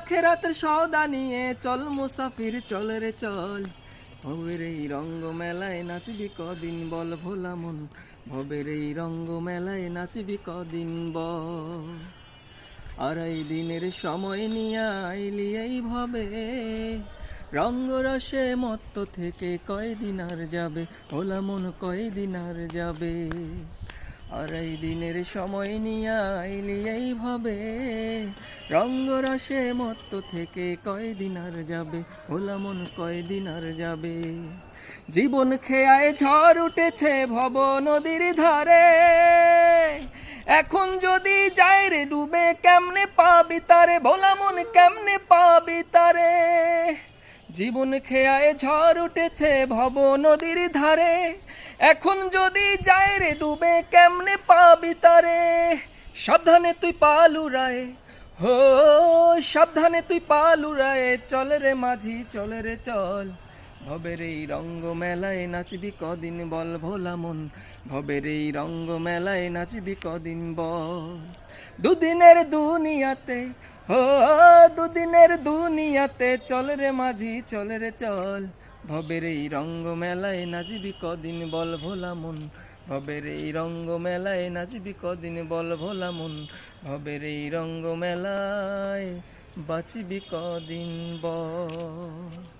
আখেরাতের সওদা নিয়ে চল মুসাফির, চল রে চল। ভবের এই রঙ্গ মেলায় নাচবি কদিন বল ভোলা মন। ভবের এই রঙ্গ মেলায় নাচবি কদিন বল। আড়াই দিনের সময় নিয়ে আইলি এই ভবে। রঙ্গরসে মত্ত থেকে কয়দিন আর যাবে? ভোলা মন কয়দিন আর যাবে? আড়াই দিনের সময় নিয়ে আইলি এই ভবে রঙ্গরসে মত্ত থেকে কয়দিন আর যাবে? ভোলা মন কয়দিন আর যাবে? জীবন খেয়ায় ঝড় উঠেছে ভব নদীর ধারে। এখন যদি যাই রে ডুবে, কেমনে পাবি তারে? ভোলা মন কেমনে পাবি তারে? জীবন খেয়ায় ঝড় উঠেছে ভব নদীর ধারে। এখন যদি যাই রে ডুবে, কেমনে পাবি তারে? সাবধানে তুই পালুরায় হো, সাবধানে তুই পালু পালুরায় চল রে মাঝি, চল রে চল। ভবের এই রঙ্গ মেলায় নাচবি কদিন বল ভোলা মন। ভবের এই রঙ্গ মেলায় নাচবি কদিন বল। দুদিনের দুনিয়াতে, হো, দুদিনের দুনিয়াতে। চল রে মাঝি, চল রে চল। ভবের এই রঙ্গ মেলায় নাচবি কদিন, বল ভোলা মন। ভবের এই রঙ্গ মেলায় নাচবি কদিন, বল ভোলা মন। ভবের এই রঙ্গ মেলায় বাঁচবি কদিন, বল